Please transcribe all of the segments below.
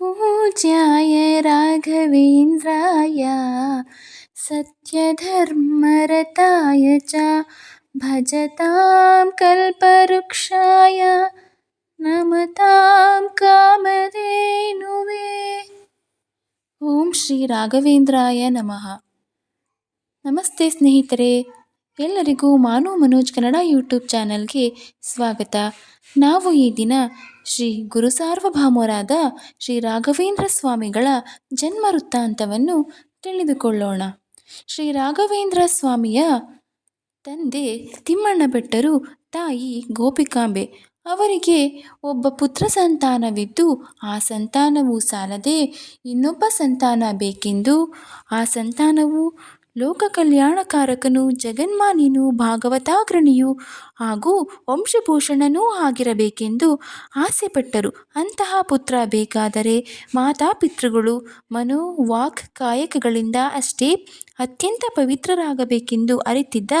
पूज्याय राघवेन्द्राय सत्यधर्मरताय च भजतां कल्पवृक्षाय नमतां कामधेनुवे ಓಂ ಶ್ರೀ ರಾಘವೇಂದ್ರಾಯ ನಮಃ ನಮಸ್ತೆ ಸ್ನೇಹಿತರೆ ಎಲ್ಲರಿಗೂ ಮಾನು ಮನೋಜ್ ಕನ್ನಡ ಯೂಟ್ಯೂಬ್ ಚಾನಲ್ಗೆ ಸ್ವಾಗತ. ನಾವು ಈ ದಿನ ಶ್ರೀ ಗುರು ಸಾರ್ವಭೌಮರಾದ ಶ್ರೀ ರಾಘವೇಂದ್ರ ಸ್ವಾಮಿಗಳ ಜನ್ಮ ವೃತ್ತಾಂತವನ್ನು ತಿಳಿದುಕೊಳ್ಳೋಣ. ಶ್ರೀ ರಾಘವೇಂದ್ರ ಸ್ವಾಮಿಯ ತಂದೆ ತಿಮ್ಮಣ್ಣ ಬೆಟ್ಟರು ತಾಯಿ ಗೋಪಿಕಾಂಬೆ ಅವರಿಗೆ ಒಬ್ಬ ಪುತ್ರ ಸಂತಾನವಿದ್ದು, ಆ ಸಂತಾನವು ಸಾಲದೆ ಇನ್ನೊಬ್ಬ ಸಂತಾನ ಬೇಕೆಂದು ಆ ಸಂತಾನವು ಲೋಕ ಕಲ್ಯಾಣಕಾರಕನು ಜಗನ್ಮಾನ್ಯನು ಭಾಗವತಾಗ್ರಣಿಯು ಹಾಗೂ ವಂಶಭೂಷಣನೂ ಆಗಿರಬೇಕೆಂದು ಆಸೆಪಟ್ಟರು. ಅಂತಹ ಪುತ್ರ ಬೇಕಾದರೆ ಮಾತಾಪಿತೃಗಳು ಮನೋ ವಾಕ್ ಕಾಯಕಗಳಿಂದ ಅಷ್ಟೇ ಅತ್ಯಂತ ಪವಿತ್ರರಾಗಬೇಕೆಂದು ಅರಿತಿದ್ದ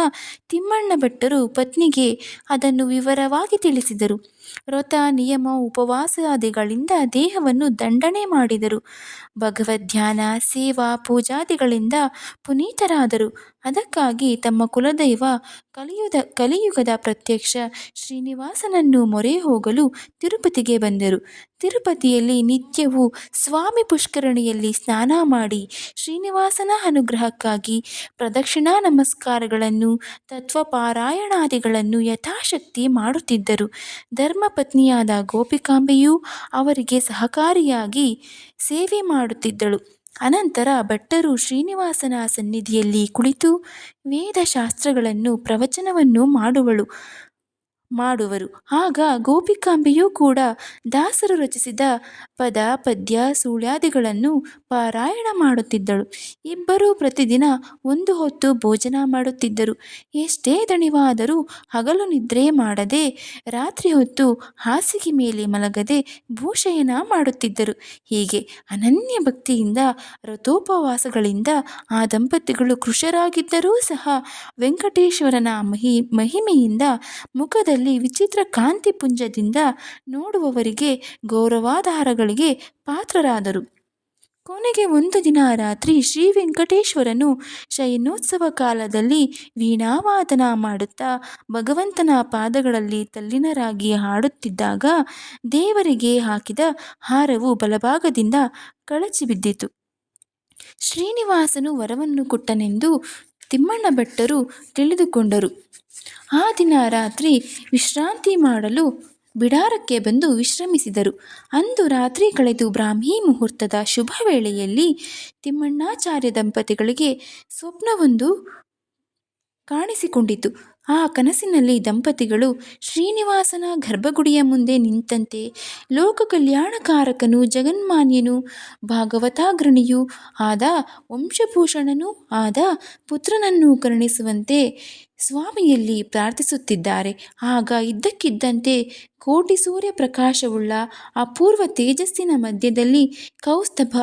ತಿಮ್ಮಣ್ಣ ಭಟ್ಟರು ಪತ್ನಿಗೆ ಅದನ್ನು ವಿವರವಾಗಿ ತಿಳಿಸಿದರು. ವ್ರತ, ನಿಯಮ ಉಪವಾಸಾದಿಗಳಿಂದ ದೇಹವನ್ನು ದಂಡನೆ ಮಾಡಿದರು. ಭಗವದ್ಧ್ಯಾನ, ಸೇವಾ, ಪೂಜಾದಿಗಳಿಂದ ಪುನೀತರಾದರು. ಅದಕ್ಕಾಗಿ ತಮ್ಮ ಕುಲದೈವ ಕಲಿಯುದ, ಕಲಿಯುಗದ ಪ್ರತ್ಯಕ್ಷ ಶ್ರೀನಿವಾಸನನ್ನು ಮೊರೆ ಹೋಗಲು ತಿರುಪತಿಗೆ ಬಂದರು. ತಿರುಪತಿಯಲ್ಲಿ ನಿತ್ಯವೂ ಸ್ವಾಮಿ ಪುಷ್ಕರಣಿಯಲ್ಲಿ ಸ್ನಾನ ಮಾಡಿ ಶ್ರೀನಿವಾಸನ ಅನುಗ್ರಹಕ್ಕಾಗಿ ಪ್ರದಕ್ಷಿಣಾ ನಮಸ್ಕಾರಗಳನ್ನು, ತತ್ವಪಾರಾಯಣಾದಿಗಳನ್ನು ಯಥಾಶಕ್ತಿ ಮಾಡುತ್ತಿದ್ದರು. ಧರ್ಮಪತ್ನಿಯಾದ ಗೋಪಿಕಾಂಬೆಯೂ ಅವರಿಗೆ ಸಹಕಾರಿಯಾಗಿ ಸೇವೆ ಮಾಡುತ್ತಿದ್ದಳು. ಅನಂತರ ಭಟ್ಟರು ಶ್ರೀನಿವಾಸನ ಸನ್ನಿಧಿಯಲ್ಲಿ ಕುಳಿತು ವೇದಶಾಸ್ತ್ರಗಳನ್ನು ಪ್ರವಚನವನ್ನು ಮಾಡುವಳು. ಮಾಡುವರು. ಆಗ ಗೋಪಿಕಾಂಬೆಯೂ ಕೂಡ ದಾಸರು ರಚಿಸಿದ ಪದ, ಪದ್ಯ, ಸುಳ್ಯಾದಿಗಳನ್ನು ಪಾರಾಯಣ ಮಾಡುತ್ತಿದ್ದಳು. ಇಬ್ಬರೂ ಪ್ರತಿದಿನ ಒಂದು ಹೊತ್ತು ಭೋಜನ ಮಾಡುತ್ತಿದ್ದರು. ಎಷ್ಟೇ ದಣಿವಾದರೂ ಹಗಲು ನಿದ್ರೆ ಮಾಡದೆ ರಾತ್ರಿ ಹೊತ್ತು ಹಾಸಿಗೆ ಮೇಲೆ ಮಲಗದೆ ಭೂಷಯನ ಮಾಡುತ್ತಿದ್ದರು. ಹೀಗೆ ಅನನ್ಯ ಭಕ್ತಿಯಿಂದ ರಥೋಪವಾಸಗಳಿಂದ ಆ ದಂಪತಿಗಳು ಕೃಷರಾಗಿದ್ದರೂ ಸಹ ವೆಂಕಟೇಶ್ವರನ ಮಹಿ, ಮಹಿಮೆಯಿಂದ ಮುಖದಲ್ಲಿ ವಿಚಿತ್ರ ಕಾಂತಿ ಪುಂಜದಿಂದ ನೋಡುವವರಿಗೆ ಗೌರವಾಧಾರಗಳಿಗೆ ಪಾತ್ರರಾದರು. ಕೊನೆಗೆ ಒಂದು ದಿನ ರಾತ್ರಿ ಶ್ರೀ ವೆಂಕಟೇಶ್ವರನು ಶಯನೋತ್ಸವ ಕಾಲದಲ್ಲಿ ವೀಣಾವಾದನ ಮಾಡುತ್ತಾ ಭಗವಂತನ ಪಾದಗಳಲ್ಲಿ ತಲ್ಲಿನರಾಗಿ ಹಾಡುತ್ತಿದ್ದಾಗ ದೇವರಿಗೆ ಹಾಕಿದ ಹಾರವು ಬಲಭಾಗದಿಂದ ಕಳಚಿ ಬಿದ್ದಿತು ಶ್ರೀನಿವಾಸನು ವರವನ್ನು ಕೊಟ್ಟನೆಂದು ತಿಮ್ಮಣ್ಣ ಭಟ್ಟರು ತಿಳಿದುಕೊಂಡರು. ಆ ದಿನ ರಾತ್ರಿ ವಿಶ್ರಾಂತಿ ಮಾಡಲು ಬಿಡಾರಕ್ಕೆ ಬಂದು ವಿಶ್ರಮಿಸಿದರು. ಅಂದು ರಾತ್ರಿ ಕಳೆದು ಬ್ರಾಹ್ಮಿ ಮುಹೂರ್ತದ ಶುಭ ವೇಳೆಯಲ್ಲಿ ತಿಮ್ಮಣ್ಣಾಚಾರ್ಯ ದಂಪತಿಗಳಿಗೆ ಸ್ವಪ್ನವೊಂದು ಕಾಣಿಸಿಕೊಂಡಿತು. ಆ ಕನಸಿನಲ್ಲಿ ದಂಪತಿಗಳು ಶ್ರೀನಿವಾಸನ ಗರ್ಭಗುಡಿಯ ಮುಂದೆ ನಿಂತಂತೆ ಲೋಕ ಕಲ್ಯಾಣಕಾರಕನು ಜಗನ್ಮಾನ್ಯನು ಭಾಗವತಾಗ್ರಣಿಯೂ ಆದ ವಂಶಭೂಷಣನೂ ಆದ ಪುತ್ರನನ್ನು ಕರುಣಿಸುವಂತೆ ಸ್ವಾಮಿಯಲ್ಲಿ ಪ್ರಾರ್ಥಿಸುತ್ತಿದ್ದಾರೆ. ಆಗ ಇದ್ದಕ್ಕಿದ್ದಂತೆ ಕೋಟಿ ಸೂರ್ಯ ಪ್ರಕಾಶವುಳ್ಳ ಅಪೂರ್ವ ತೇಜಸ್ಸಿನ ಮಧ್ಯದಲ್ಲಿ ಕೌಸ್ತಭ,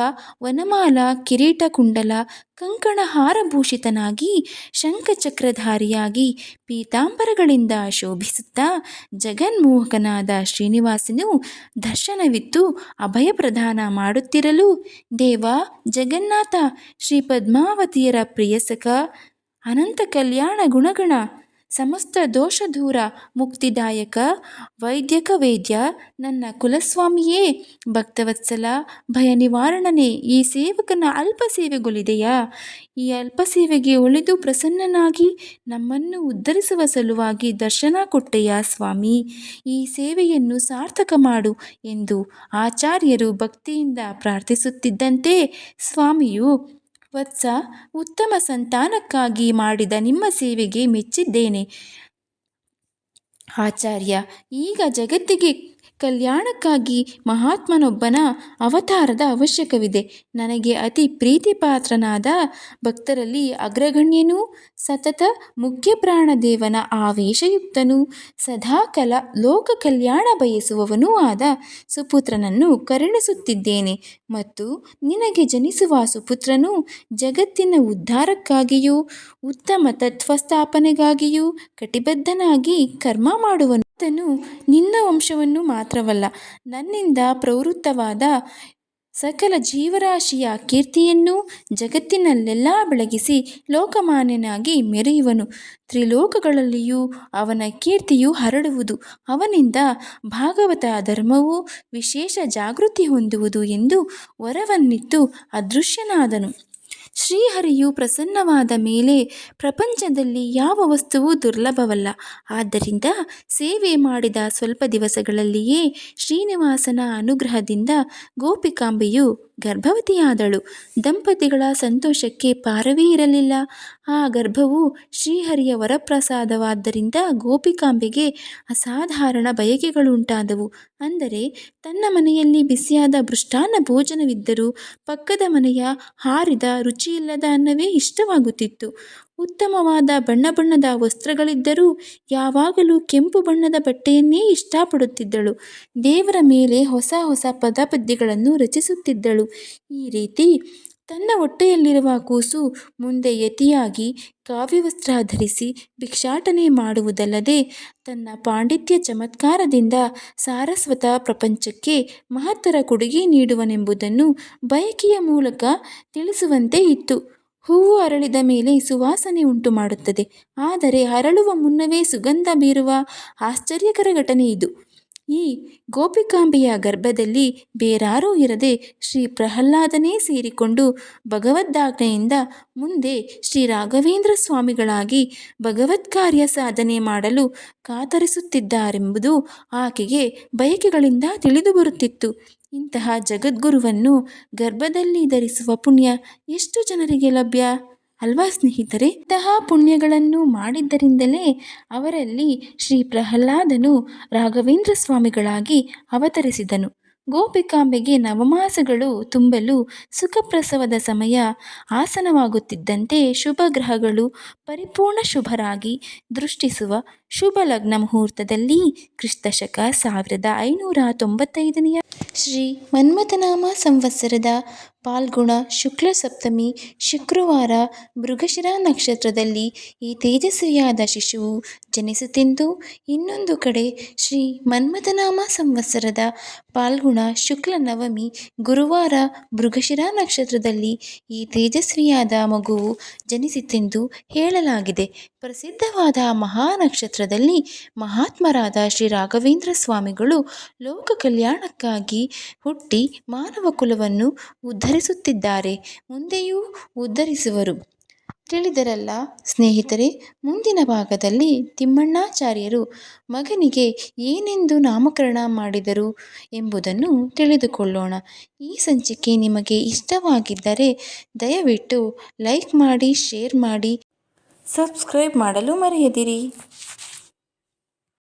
ವನಮಾಲ, ಕಿರೀಟ ಕುಂಡಲ ಕಂಕಣ ಹಾರಭೂಷಿತನಾಗಿ ಶಂಖಚಕ್ರಧಾರಿಯಾಗಿ ಪೀತಾಂಬರಗಳಿಂದ ಶೋಭಿಸುತ್ತಾ ಜಗನ್ಮೋಹಕನಾದ ಶ್ರೀನಿವಾಸನು ದರ್ಶನವಿತ್ತು ಅಭಯ ಪ್ರದಾನ ಮಾಡುತ್ತಿರಲು. ದೇವ ಜಗನ್ನಾಥ, ಶ್ರೀ ಪದ್ಮಾವತಿಯರ ಪ್ರಿಯಸಕ, ಅನಂತ ಕಲ್ಯಾಣ ಗುಣಗಣ ಸಮಸ್ತ ದೋಷ ದೂರ ಮುಕ್ತಿದಾಯಕ, ವೈದ್ಯಕ ವೇದ್ಯ, ನನ್ನ ಕುಲಸ್ವಾಮಿಯೇ, ಭಕ್ತವತ್ಸಲ, ಭಯ ನಿವಾರಣನೇ, ಈ ಸೇವಕನ ಅಲ್ಪ ಸೇವೆಗೊಳಿದೆಯಾ ಈ ಅಲ್ಪ ಸೇವೆಗೆ ಒಳಿದು ಪ್ರಸನ್ನನಾಗಿ ನಮ್ಮನ್ನು ಉದ್ಧರಿಸುವ ಸಲುವಾಗಿ ದರ್ಶನ ಕೊಟ್ಟೆಯಾ ಸ್ವಾಮಿ? ಈ ಸೇವೆಯನ್ನು ಸಾರ್ಥಕ ಮಾಡು ಎಂದು ಆಚಾರ್ಯರು ಭಕ್ತಿಯಿಂದ ಪ್ರಾರ್ಥಿಸುತ್ತಿದ್ದಂತೆ ಸ್ವಾಮಿಯು ವತ್ಸ ಉತ್ತಮ ಸಂತಾನಕ್ಕಾಗಿ ಮಾಡಿದ ನಿಮ್ಮ ಸೇವೆಗೆ ಮೆಚ್ಚಿದ್ದೇನೆ. ಆಚಾರ್ಯ ಈಗ ಜಗತ್ತಿಗೆ ಕಲ್ಯಾಣಕ್ಕಾಗಿ ಮಹಾತ್ಮನೊಬ್ಬನ ಅವತಾರದ ಅವಶ್ಯಕವಿದೆ. ನನಗೆ ಅತಿ ಪ್ರೀತಿಪಾತ್ರನಾದ ಭಕ್ತರಲ್ಲಿ ಅಗ್ರಗಣ್ಯನೂ, ಸತತ ಮುಖ್ಯಪ್ರಾಣದೇವನ ಆವೇಶಯುಕ್ತನೂ ಸದಾಕಲ ಲೋಕ ಕಲ್ಯಾಣ ಬಯಸುವವನೂ ಆದ ಸುಪುತ್ರನನ್ನು ಕರುಣಿಸುತ್ತಿದ್ದೇನೆ ಮತ್ತು ನಿನಗೆ ಜನಿಸುವ ಸುಪುತ್ರನು ಜಗತ್ತಿನ ಉದ್ಧಾರಕ್ಕಾಗಿಯೂ, ಉತ್ತಮ ತತ್ವ ಸ್ಥಾಪನೆಗಾಗಿಯೂ ಕಟಿಬದ್ಧನಾಗಿ ಕರ್ಮ ಮಾಡುವನು. ಆತನು ನಿನ್ನ ವಂಶವನ್ನು ಮಾತ್ರವಲ್ಲ, ನನ್ನಿಂದ ಪ್ರವೃತ್ತವಾದ ಸಕಲ ಜೀವರಾಶಿಯ ಕೀರ್ತಿಯನ್ನು ಜಗತ್ತಿನಲ್ಲೆಲ್ಲ ಬೆಳಗಿಸಿ ಲೋಕಮಾನ್ಯನಾಗಿ ಮೆರೆಯುವನು. ತ್ರಿಲೋಕಗಳಲ್ಲಿಯೂ ಅವನ ಕೀರ್ತಿಯು ಹರಡುವುದು, ಅವನಿಂದ ಭಾಗವತ ಧರ್ಮವು ವಿಶೇಷ ಜಾಗೃತಿ ಹೊಂದುವುದು ಎಂದು ವರವನ್ನಿತ್ತು ಅದೃಶ್ಯನಾದನು. ಶ್ರೀಹರಿಯು ಪ್ರಸನ್ನವಾದ ಮೇಲೆ ಪ್ರಪಂಚದಲ್ಲಿ ಯಾವ ವಸ್ತುವು ದುರ್ಲಭವಲ್ಲ. ಆದ್ದರಿಂದ ಸೇವೆ ಮಾಡಿದ ಸ್ವಲ್ಪ ದಿವಸಗಳಲ್ಲಿಯೇ ಶ್ರೀನಿವಾಸನ ಅನುಗ್ರಹದಿಂದ ಗೋಪಿಕಾಂಬೆಯು ಗರ್ಭವತಿಯಾದಳು. ದಂಪತಿಗಳ ಸಂತೋಷಕ್ಕೆ ಪಾರವೇ ಇರಲಿಲ್ಲ. ಆ ಗರ್ಭವು ಶ್ರೀಹರಿಯ ವರಪ್ರಸಾದವಾದ್ದರಿಂದ ಗೋಪಿಕಾಂಬೆಗೆ ಅಸಾಧಾರಣ ಬಯಕೆಗಳುಂಟಾದವು. ಅಂದರೆ, ತನ್ನ ಮನೆಯಲ್ಲಿ ಬಿಸಿಯಾದ ಮೃಷ್ಟಾನ್ನ ಭೋಜನವಿದ್ದರೂ ಪಕ್ಕದ ಮನೆಯ ಹಾರಿದ ರುಚಿಯಿಲ್ಲದ ಅನ್ನವೇ ಇಷ್ಟವಾಗುತ್ತಿತ್ತು. ಉತ್ತಮವಾದ ಬಣ್ಣ ಬಣ್ಣದ ವಸ್ತ್ರಗಳಿದ್ದರೂ ಯಾವಾಗಲೂ ಕೆಂಪು ಬಣ್ಣದ ಬಟ್ಟೆಯನ್ನೇ ಇಷ್ಟಪಡುತ್ತಿದ್ದಳು. ದೇವರ ಮೇಲೆ ಹೊಸ ಹೊಸ ಪದಪದ್ಯಗಳನ್ನು ರಚಿಸುತ್ತಿದ್ದಳು. ಈ ರೀತಿ ತನ್ನ ಹೊಟ್ಟೆಯಲ್ಲಿರುವ ಕೂಸು ಮುಂದೆ ಯತಿಯಾಗಿ ಕಾವ್ಯವಸ್ತ್ರ ಧರಿಸಿ ಭಿಕ್ಷಾಟನೆ ಮಾಡುವುದಲ್ಲದೆ ತನ್ನ ಪಾಂಡಿತ್ಯ ಚಮತ್ಕಾರದಿಂದ ಸಾರಸ್ವತ ಪ್ರಪಂಚಕ್ಕೆ ಮಹತ್ತರ ಕೊಡುಗೆ ನೀಡುವನೆಂಬುದನ್ನು ಬಯಕೆಯ ಮೂಲಕ ತಿಳಿಸುವಂತೆ ಇತ್ತು. ಹೂವು ಅರಳಿದ ಮೇಲೆ ಸುವಾಸನೆ ಉಂಟು ಮಾಡುತ್ತದೆ ಆದರೆ ಅರಳುವ ಮುನ್ನವೇ ಸುಗಂಧ ಬೀರುವ ಆಶ್ಚರ್ಯಕರ ಘಟನೆ ಇದು. ಈ ಗೋಪಿಕಾಂಬೆಯ ಗರ್ಭದಲ್ಲಿ ಬೇರಾರೂ ಇರದೆ ಶ್ರೀ ಪ್ರಹ್ಲಾದನೇ ಸೇರಿಕೊಂಡು ಭಗವದ್ದಾಜ್ಞೆಯಿಂದ ಮುಂದೆ ಶ್ರೀ ರಾಘವೇಂದ್ರ ಸ್ವಾಮಿಗಳಾಗಿ ಭಗವತ್ಕಾರ್ಯ ಸಾಧನೆ ಮಾಡಲು ಕಾತರಿಸುತ್ತಿದ್ದಾರೆಂಬುದು ಆಕೆಗೆ ಬಯಕೆಗಳಿಂದ ತಿಳಿದು ಬರುತ್ತಿತ್ತು. ಇಂತಹ ಜಗದ್ಗುರುವನ್ನು ಗರ್ಭದಲ್ಲಿ ಧರಿಸುವ ಪುಣ್ಯ ಎಷ್ಟು ಜನರಿಗೆ ಲಭ್ಯ? ಅಲ್ವಾ ಸ್ನೇಹಿತರೆ? ಇಂತಹ ಪುಣ್ಯಗಳನ್ನು ಮಾಡಿದ್ದರಿಂದಲೇ ಅವರಲ್ಲಿ ಶ್ರೀ ಪ್ರಹ್ಲಾದನು ರಾಘವೇಂದ್ರ ಸ್ವಾಮಿಗಳಾಗಿ ಅವತರಿಸಿದನು. ಗೋಪಿಕಾಂಬೆಗೆ ನವಮಾಸಗಳು ತುಂಬಲು ಸುಖಪ್ರಸವದ ಸಮಯ ಆಸನವಾಗುತ್ತಿದ್ದಂತೆ ಶುಭ ಗ್ರಹಗಳು ಪರಿಪೂರ್ಣ ಶುಭರಾಗಿ ದೃಷ್ಟಿಸುವ ಶುಭ ಲಗ್ನ ಮುಹೂರ್ತದಲ್ಲಿ ಕ್ರಿಸ್ತಶಕ ಸಾವಿರದ ಐನೂರ ತೊಂಬತ್ತೈದನೆಯ ಶ್ರೀ ಮನ್ಮಥನಾಮ ಸಂವತ್ಸರದ ಪಾಲ್ಗುಣ ಶುಕ್ಲ ಸಪ್ತಮಿ ಶುಕ್ರವಾರ ಮೃಗಶಿರ ನಕ್ಷತ್ರದಲ್ಲಿ ಈ ತೇಜಸ್ವಿಯಾದ ಶಿಶುವು ಜನಿಸುತ್ತಿದ್ದು, ಇನ್ನೊಂದು ಕಡೆ ಶ್ರೀ ಮನ್ಮಥನಾಮ ಸಂವತ್ಸರದ ಪಾಲ್ಗುಣ ಶುಕ್ಲ ನವಮಿ ಗುರುವಾರ ಮೃಗಶಿರ ನಕ್ಷತ್ರದಲ್ಲಿ ಈ ತೇಜಸ್ವಿಯಾದ ಮಗುವು ಜನಿಸಿತೆಂದು ಹೇಳಲಾಗಿದೆ. ಪ್ರಸಿದ್ಧವಾದ ಮಹಾ ನಕ್ಷತ್ರದಲ್ಲಿ ಮಹಾತ್ಮರಾದ ಶ್ರೀ ರಾಘವೇಂದ್ರ ಸ್ವಾಮಿಗಳು ಲೋಕ ಕಲ್ಯಾಣಕ್ಕಾಗಿ ಹುಟ್ಟಿ ಮಾನವ ಕುಲವನ್ನು ಉದ್ಧರಿಸುತ್ತಿದ್ದಾರೆ. ಮುಂದೆಯೂ ಉದ್ಧರಿಸುವರು. ತಿಳಿದರಲ್ಲ ಸ್ನೇಹಿತರೆ, ಮುಂದಿನ ಭಾಗದಲ್ಲಿ ತಿಮ್ಮಣ್ಣಾಚಾರ್ಯರು ಮಗನಿಗೆ ಏನೆಂದು ನಾಮಕರಣ ಮಾಡಿದರು ಎಂಬುದನ್ನು ತಿಳಿದುಕೊಳ್ಳೋಣ. ಈ ಸಂಚಿಕೆ ನಿಮಗೆ ಇಷ್ಟವಾಗಿದ್ದರೆ ದಯವಿಟ್ಟು ಲೈಕ್ ಮಾಡಿ, ಶೇರ್ ಮಾಡಿ, ಸಬ್ಸ್ಕ್ರೈಬ್ ಮಾಡಲು ಮರೆಯದಿರಿ.